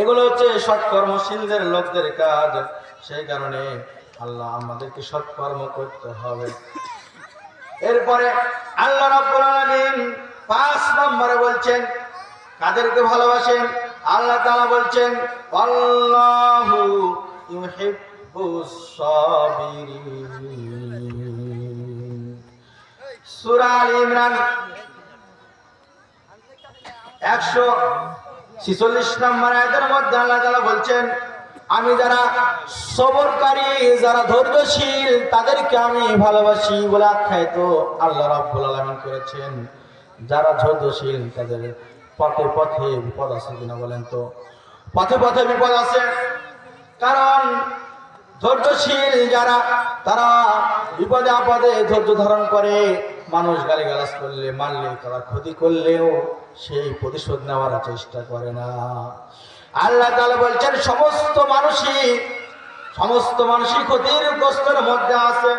এগুলো হচ্ছে সৎকর্মশীলদের লোকদের কাজ। সেই কারণে আল্লাহ আমাদেরকে সৎকর্ম করতে হবে। এরপরে আল্লাহ পাঁচ নম্বরে বলছেন, কাদেরকে ভালোবাসেন? আল্লাহ তাআলা বলছেন, আল্লাহু ইউহিব্বুস সাবিরিন। সূরা আল ইমরান একশো ছিচল্লিশ নম্বর আয়াতের মধ্যে আল্লাহ তাআলা বলছেন, আমি যারা সবরকারী, যারা ধৈর্যশীল, তাদেরকে আমি ভালোবাসি বলে আখ্যায়িত আল্লাহ রাব্বুল আলামিন করেছেন। যারা ধৈর্যশীল, তাদের পথে পথে বিপদ আছে কিনা বলেন তো? পথে পথে বিপদ আছে। কারণ ধৈর্যশীল যারা, তারা বিপদে আপদে ধৈর্য ধারণ করে। মানুষ গালিগালাজ করলে মারলে তারা ক্ষতি করলেও সেই প্রতিশোধ নেওয়ার চেষ্টা করে না। আল্লাহ তাআলা বলছেন, সমস্ত মানুষই সমস্ত মানুষই ক্ষতির গ্রস্তের মধ্যে আছে।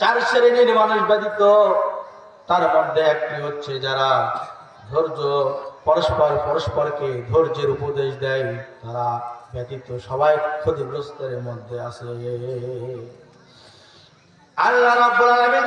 চার শ্রেণির মানুষ ব্যতীত তার মধ্যে একটি হচ্ছে যারা ধৈর্য, পরস্পর পরস্পরকে ধৈর্যের উপদেশ দেয়, তারা ব্যতীত সবাই ক্ষতিগ্রস্তের মধ্যে আছে। আল্লাহ রাব্বুল আলামিন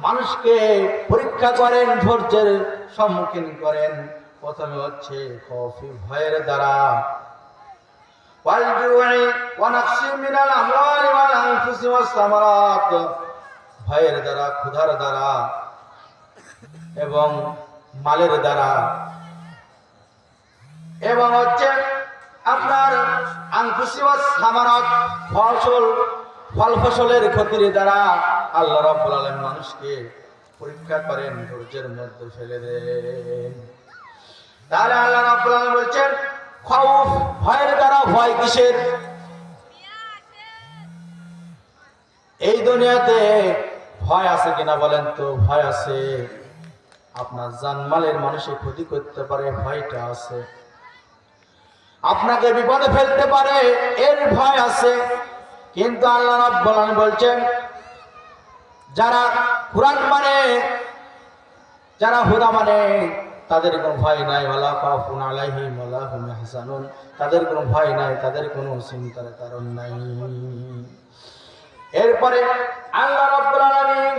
মানুষকে পরীক্ষা করেন, ধৈর্যের সম্মুখীন করেন। প্রথমে হচ্ছে কফি ভয়ের দ্বারা। ভয়ের দ্বারা, ক্ষুধার দ্বারা এবং মালের দ্বারা। এবং হচ্ছে আপনার আংকুশি ওয়াস সামারাত ফসল ফল ফসলের ক্ষতির দ্বারা আল্লাহ রাব্বুল আলামিন মানুষকে পরীক্ষা করেন, ধৈর্যের মধ্যে ফেলে দেন। তাহলে আল্লাহ রাব্বুল আলামিন বলছেন খাউফ ভয়ের দ্বারা ভয় কিসের? এই দুনিয়াতে ভয় আছে কিনা বলেন তো, ভয় আছে। আপনার জানমালের মানুষের ক্ষতি করতে পারে, ভয়টা আছে। আপনাকে বিপদে ফেলতে পারে, এর ভয় আছে। কিন্তু আল্লাহ রাব্বুল আলামিন বলছেন যারা কোরআন মানে যারা হুদা মানে তাদের কোনো ভয় নাই, ওয়ালা খাউফুন আলাইহিম ইয়াহজানুন। তাদের কোনো ভয় নাই, তাদের কোনো চিন্তার কারণ নাই। এরপরে আল্লাহ রাব্বুল আলামিন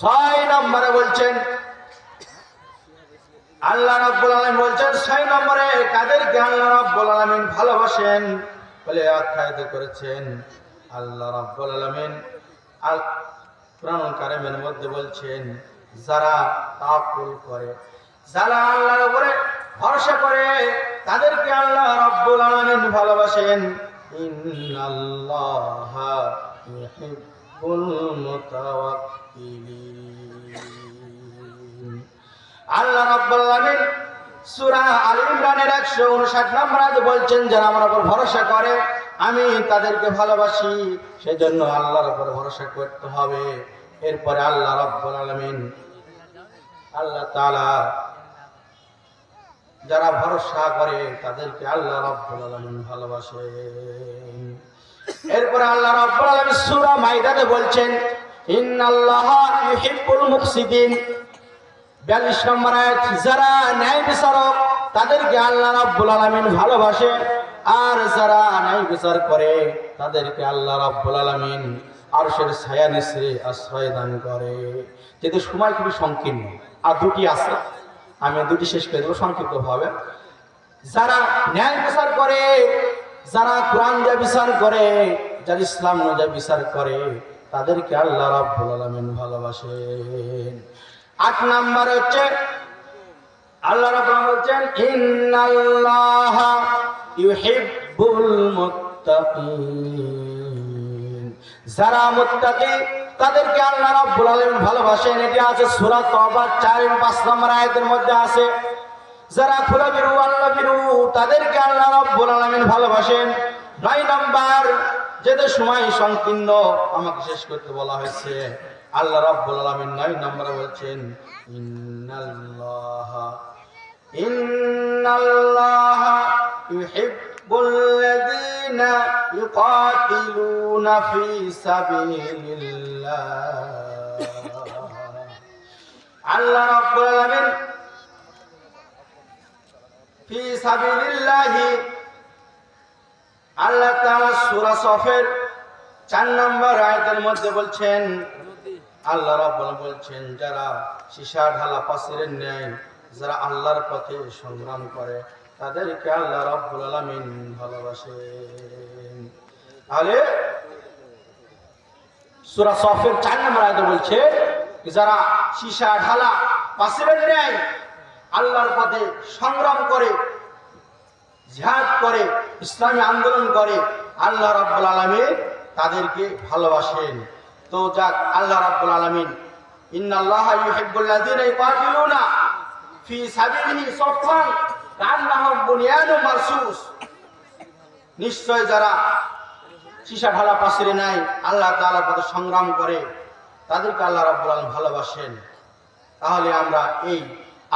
ছয় নম্বরে বলছেন, আল্লাহ রাব্বুল আলামিন বলছেন, ছয় নম্বরে কাদেরকে আল্লাহ রাব্বুল আলামিন ভালোবাসেন? বলে আখ্যায়িত করেছেন আল্লাহ রাব্বুল আলামিন। আল কোরআন কারিমের মধ্যে বলছেন, যারা তাকুল করে, যারা আল্লাহর উপরে ভরসা করে, তাদেরকে আল্লাহ রাব্বুল আলামিন ভালোবাসেন। ইন্নাল্লাহা ইউহিব্বুল মুতাওয়াক্কিলিন। আল্লাহ রাব্বুল আলামিন সূরা আল ইমরানের 159 নম্বর আয়াতে বলছেন, যারা আমার উপর ভরসা করে আমি তাদেরকে ভালোবাসি, সেজন্য আল্লাহর উপর ভরসা করতে হবে। এরপরে আল্লাহ রাব্বুল আলামিন আল্লাহ তাআলা যারা ভরসা করে, তাদেরকে আল্লাহ রাব্বুল আলামিন ভালোবাসেন এরপরে আল্লাহ রাব্বুল আলামিন সূরা মাইদাতে বলছেন, ইন্নাল্লাহা ইউহিব্বুল মুফসিদিন। বিয়াল্লিশ নম্বর আয়াত, যারা ন্যায় বিচারক তাদেরকে আল্লাহ রাব্বুল আলামিন ভালোবাসে। আর যারা ন্যায় বিচার করে, তাদেরকে আল্লাহ রাব্বুল আলামিন আরশের ছায়া নিচে আশ্রয় দান করে। যেহেতু সময় খুবই সংকীর্ণ, আর দুটি আছে, আমি দুটি শেষ করে দেবো সংক্ষিপ্তভাবে। যারা ন্যায় বিচার করে, যারা কোরআন যা বিচার করে, যারা ইসলাম অনুযায়ী বিচার করে, তাদেরকে আল্লাহ রাব্বুল আলামিন ভালোবাসেন। আট নাম্বার হচ্ছে, আল্লাহ রাব্বুল বলছেন, ইন্নাল্লাহা ইউহিব্বুল মুত্তাকিন। যারা মুত্তাকি, তাদেরকে আল্লাহ রাব্বুল আলামিন ভালোবাসেন। এটি আছে সূরা তওবা 4 এবং 5 নম্বর আয়াতের মধ্যে আছে। যারা খোলা বিরু আল্লাহ বিরু তাদেরকে আল্লাহ রব্বুল আলামিন ভালোবাসেন। নয় নাম্বার যেদের সময় সংকীর্ণ, আমাকে শেষ করতে বলা হয়েছে। আল্লাহ রব্বুল আলামিন নয় নম্বরে বলছেন, ইন্নাল্লাহ ইন্নাল্লাহ লাযীনা ইউকাতিলুনা ফি সাবিলিল্লাহ আল্লাহ রাব্বুল আলামিন ফি সাবিলিল্লাহি আল্লাহ তাআলা সূরা সফের 4 নম্বর আয়াতের মধ্যে বলছেন, আল্লাহ রাব্বুল বলছেন, যারা সীসা ঢালা পাসিরের ন্যায়, যারা আল্লাহর পথে সংগ্রাম করে, তাদেরকে আল্লাহ রাব্বুল আলামিন ভালোবাসেন তাহলে সূরা সফের 4 নম্বর বলছে যারা সীসা, ঢালা পাসিরের ন্যায় আল্লাহর পথে সংগ্রাম করে, জিহাদ করে, ইসলামী আন্দোলন করে, আল্লাহ রাব্বুল আলামিন তাদেরকে ভালোবাসেন। তো যাক, আল্লাহ রাব্বুল আলামিন নিশ্চয় যারা সীসা ঢালা পাশিরে নাই আল্লাহ তাআলার পথে সংগ্রাম করে তাদেরকে আল্লাহ রাব্বুল আলামিন ভালোবাসেন। তাহলে আমরা এই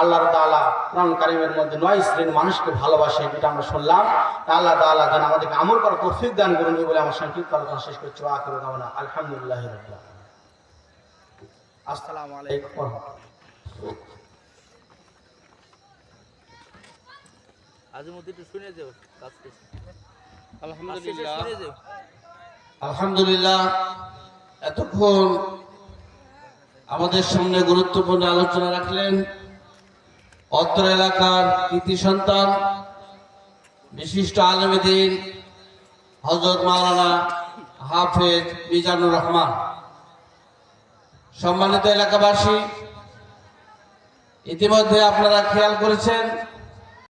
আল্লাহ তাআলা কোরআন কারিমের মধ্যে নয় শ্রেণির মানুষকে ভালোবাসেন এটা আমরা শুনলাম। তা আল্লাহ তাআলা যেন আমাদেরকে আমল করার তৌফিক দান করুন বলে আমার সংক্ষিপ্ত আলোচনা শেষ করছি। আখির দাওয়ানা আলহামদুলিল্লাহ আসসালামু আলাইকুম রাহমাতুল্লাহ। আজিমুদ্দি একটু শুনে যাও কাজ করছি। আলহামদুলিল্লাহ। শুনে যাও। আলহামদুলিল্লাহ, এতক্ষণ আমাদের সামনে গুরুত্বপূর্ণ আলোচনা রাখলেন অত্র এলাকার কৃতি সন্তান, বিশিষ্ট আলমদিন হজরত মাওলানা হাফেজ মিজানুর রহমান। সম্মানিত এলাকাবাসী, ইতিমধ্যে আপনারা খেয়াল করেছেন